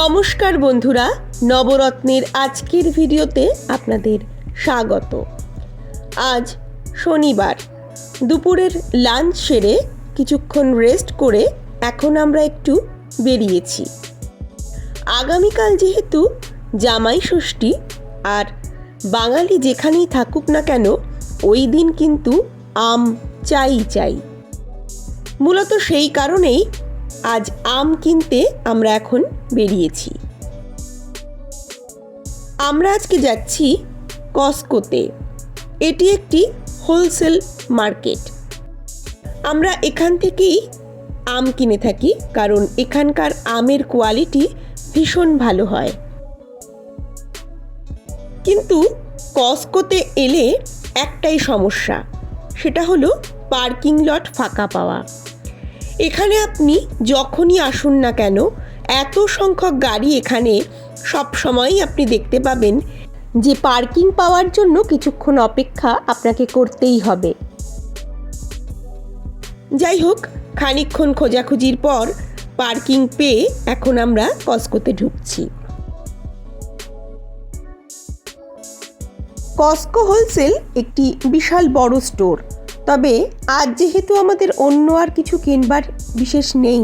নমস্কার বন্ধুরা, নবরত্নের আজকের ভিডিওতে আপনাদের স্বাগত। আজ শনিবার, দুপুরের লাঞ্চ সেরে কিছুক্ষণ রেস্ট করে এখন আমরা একটু বেরিয়েছি। আগামীকাল যেহেতু জামাই ষষ্ঠী আর বাঙালি যেখানেই থাকুক না কেন, ওই দিন কিন্তু আম চাই চাই। মূলত সেই কারণেই আজ আম কিনতে আমরা এখন বেরিয়েছি। আমরা আজকে যাচ্ছি কস্কোতে। এটি একটি হোলসেল মার্কেট। আমরা এখান থেকেই আম কিনে থাকি, কারণ এখানকার আমের কোয়ালিটি ভীষণ ভালো হয়। কিন্তু কস্কোতে এলে একটাই সমস্যা, সেটা হলো পার্কিং লট ফাঁকা পাওয়া। এখানে আপনি যখনই আসুন না কেন, এত সংখ্যক গাড়ি এখানে সব সময়ই আপনি দেখতে পাবেন যে পার্কিং পাওয়ার জন্য কিছুক্ষণ অপেক্ষা আপনাকে করতেই হবে। যাই হোক, খানিকক্ষণ খোঁজাখুঁজির পর পার্কিং পেয়ে এখন আমরা কস্কোতে ঢুকছি। কস্কো হোলসেল একটি বিশাল বড় স্টোর। তবে আজ যেহেতু আমাদের অন্য আর কিছু কিনবার বিশেষ নেই,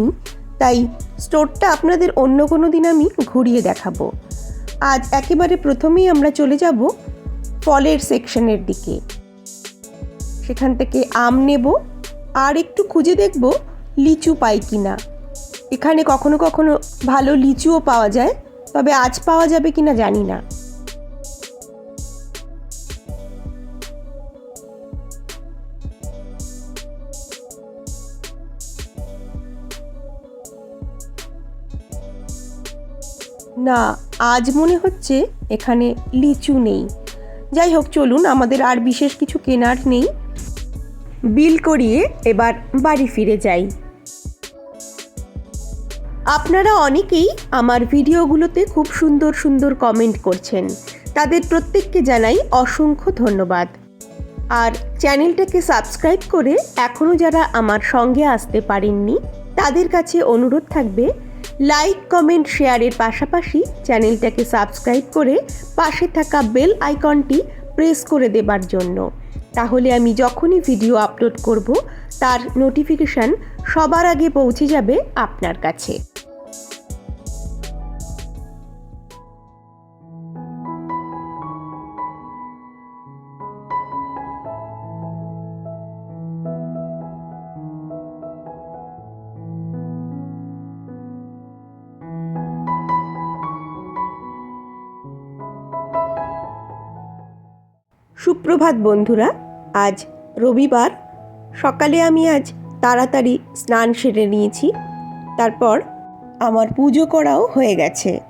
তাই স্টোরটা আপনাদের অন্য কোনো দিন আমি ঘুরিয়ে দেখাবো। আজ একেবারে প্রথমেই আমরা চলে যাব ফলের সেকশনের দিকে। সেখান থেকে আম নেব, আর একটু খুঁজে দেখব লিচু পাই কি না এখানে কখনো কখনো ভালো লিচুও পাওয়া যায়, তবে আজ পাওয়া যাবে কিনা জানি না। না, আজ মনে হচ্ছে এখানে লিচু নেই। যাই হোক, চলুন, আমাদের আর বিশেষ কিছু কেনার নেই। বিল করিয়ে এবার বাড়ি ফিরে যাই। আপনারা অনেকেই আমার ভিডিওগুলোতে খুব সুন্দর সুন্দর কমেন্ট করছেন। তাদের প্রত্যেককে জানাই অসংখ্য ধন্যবাদ। আর চ্যানেলটাকে সাবস্ক্রাইব করে এখনও যারা আমার সঙ্গে আসতে পারেননি, তাদের কাছে অনুরোধ থাকবে লাইক কমেন্ট শেয়ারের পাশাপাশি চ্যানেলটাকে সাবস্ক্রাইব করে পাশে থাকা বেল আইকনটি প্রেস করে দেবার জন্য। তাহলে আমি যখনই ভিডিও আপলোড করব, তার নোটিফিকেশান সবার আগে পৌঁছে যাবে আপনার কাছে। সুপ্রভাত বন্ধুরা, আজ রবিবার। সকালে আমি আজ তাড়াতাড়ি স্নান সেরে নিয়েছি। তারপর আমার পুজো করাও হয়ে গেছে।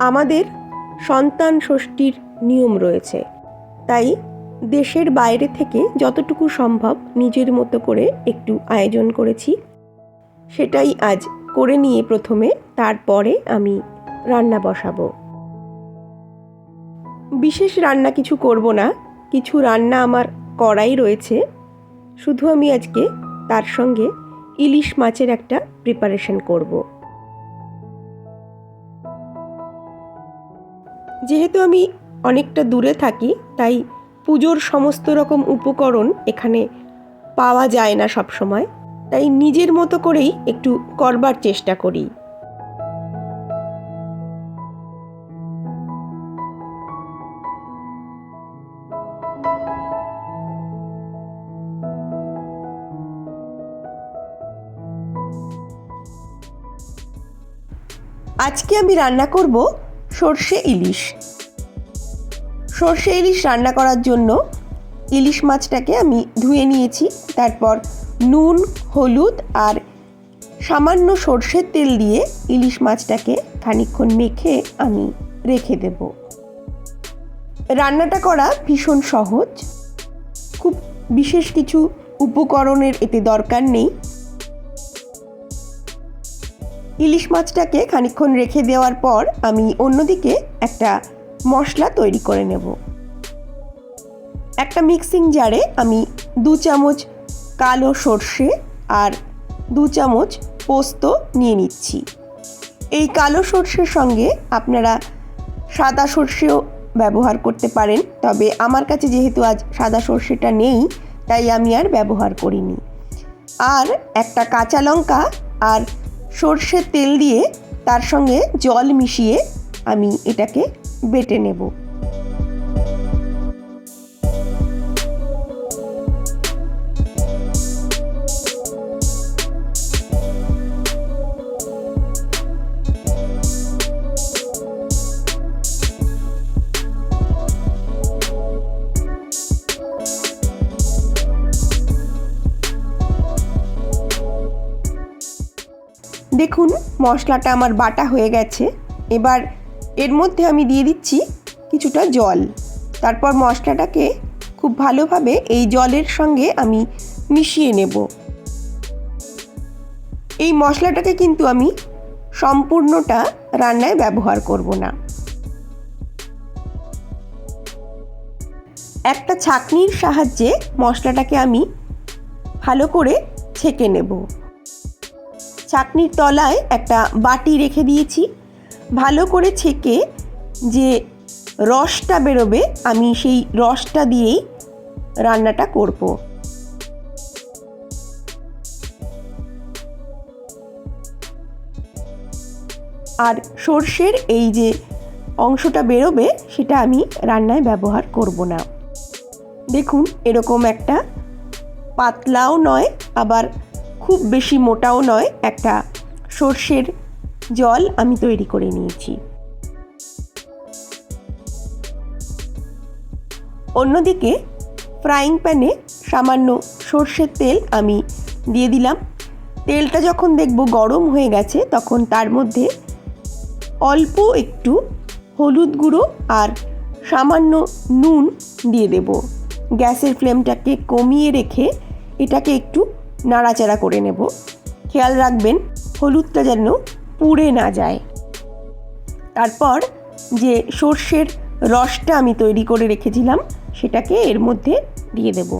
আমাদের সন্তান ষষ্ঠীর নিয়ম রয়েছে। তাই দেশের বাইরে থেকে যতটুকু সম্ভব নিজের মতো করে একটু আয়োজন করেছি। সেটাই আজ করে নিয়ে প্রথমে তারপরে আমি রান্না বসাবো। বিশেষ রান্না কিছু করব না, কিছু রান্না আমার করাই রয়েছে। শুধু আমি আজকে তার সঙ্গে ইলিশ মাছের একটা প্রিপারেশন করব। যেহেতু আমি অনেকটা দূরে থাকি, তাই পুজোর সমস্ত রকম উপকরণ এখানে পাওয়া যায় না সব সময় তাই নিজের মতো করেই একটু করবার চেষ্টা করি। আজকে আমি রান্না করব সর্ষে ইলিশ। সর্ষে ইলিশ রান্না করার জন্য ইলিশ মাছটাকে আমি ধুয়ে নিয়েছি, তারপর নুন, হলুদ আর সামান্য সর্ষের তেল দিয়ে ইলিশ মাছটাকে খানিকক্ষণ মেখে আমি রেখে দেব। রান্নাটা করা ভীষণ সহজ। খুব বিশেষ কিছু উপকরণের এতে দরকার নেই। ইলিশ মাছটাকে খানিকক্ষণ রেখে দেওয়ার পর আমি অন্যদিকে একটা মশলা তৈরি করে নেব। একটা মিক্সিং জারে আমি দু চামচ কালো সর্ষে আর দু চামচ পোস্ত নিয়ে নিচ্ছি। এই কালো সর্ষের সঙ্গে আপনারা সাদা সর্ষেও ব্যবহার করতে পারেন, তবে আমার কাছে যেহেতু আজ সাদা সর্ষেটা নেই, তাই আমি আর ব্যবহার করিনি। আর একটা কাঁচা লঙ্কা আর সর্ষের তেল দিয়ে তার সঙ্গে জল মিশিয়ে আমি এটাকে বেটে নেব। দেখুন, মশলাটা আমার বাটা হয়ে গেছে। এবার এর মধ্যে আমি দিয়ে দিচ্ছি কিছুটা জল। তারপর মশলাটাকে খুব ভালোভাবে এই জলের সঙ্গে আমি মিশিয়ে নেব। এই মশলাটাকে কিন্তু আমি সম্পূর্ণটা রান্নায় ব্যবহার করব না। একটা ছাঁকনির সাহায্যে মশলাটাকে আমি ভালো করে ছেঁকে নেব। চাটনির তলায় একটা বাটি রেখে দিয়েছি। ভালো করে ছেঁকে যে রসটা বেরোবে, আমি সেই রসটা দিয়েই রান্নাটা করব। আর সর্ষের এই যে অংশটা বেরোবে, সেটা আমি রান্নায় ব্যবহার করব না। দেখুন, এরকম একটা পাতলাও নয়, আবার খুব বেশি মোটাও নয়, একটা সর্ষের জল আমি তৈরি করে নিয়েছি। অন্যদিকে ফ্রাইং প্যানে সামান্য সর্ষের তেল আমি দিয়ে দিলাম। তেলটা যখন দেখব গরম হয়ে গেছে, তখন তার মধ্যে অল্প একটু হলুদ গুঁড়ো আর সামান্য নুন দিয়ে দেব। গ্যাসের ফ্লেমটাকে কমিয়ে রেখে এটাকে একটু নাড়াচাড়া করে নেব। খেয়াল রাখবেন, হলুদটা যেন পুড়ে না যায়। তারপর যে সর্ষের রসটা আমি তৈরি করে রেখেছিলাম, সেটাকে এর মধ্যে দিয়ে দেব।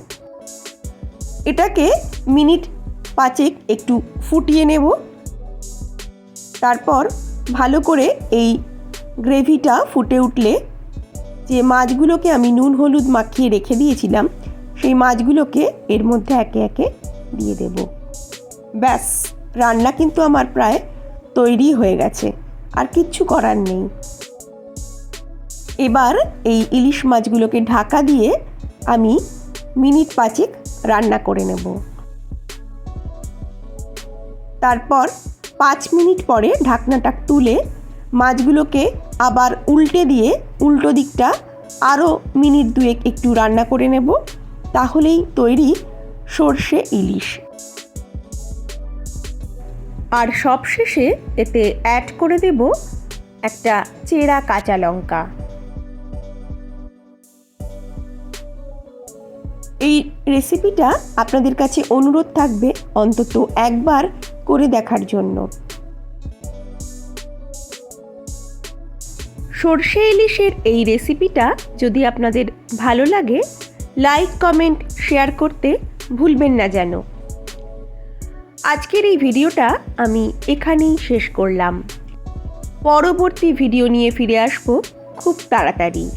এটাকে মিনিট পাঁচেক একটু ফুটিয়ে নেব। তারপর ভালো করে এই গ্রেভিটা ফুটে উঠলে, যে মাছগুলোকে আমি নুন হলুদ মাখিয়ে রেখে দিয়েছিলাম, সেই মাছগুলোকে এর মধ্যে একে একে দিয়ে দেব। ব্যাস, রান্না কিন্তু আমার প্রায় তৈরি হয়ে গেছে, আর কিচ্ছু করার নেই। এবার এই ইলিশ মাছগুলোকে ঢাকা দিয়ে আমি মিনিট পাঁচেক রান্না করে নেব। তারপর পাঁচ মিনিট পরে ঢাকনাটা তুলে মাছগুলোকে আবার উল্টে দিয়ে উল্টো দিকটা আরও মিনিট দুয়েক একটু রান্না করে নেব। তাহলেই তৈরি সর্ষে, ইলিশ। আর সবশেষে এতে অ্যাড করে দেব একটা চেরা কাঁচা লঙ্কা। এই রেসিপিটা আপনাদের কাছে অনুরোধ থাকবে অন্তত একবার করে দেখার জন্য। সর্ষে, ইলিশের এই রেসিপিটা যদি আপনাদের ভালো লাগে লাইক কমেন্ট শেয়ার করতে ভুলবেন না যেন। আজকের এই ভিডিওটা আমি এখানেই শেষ করলাম। পরবর্তী ভিডিও নিয়ে ফিরে আসব খুব তাড়াতাড়ি।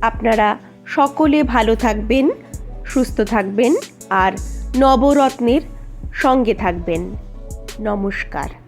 আপনারা সকলে ভালো থাকবেন, সুস্থ থাকবেন আর নবরত্নের সঙ্গে থাকবেন। নমস্কার।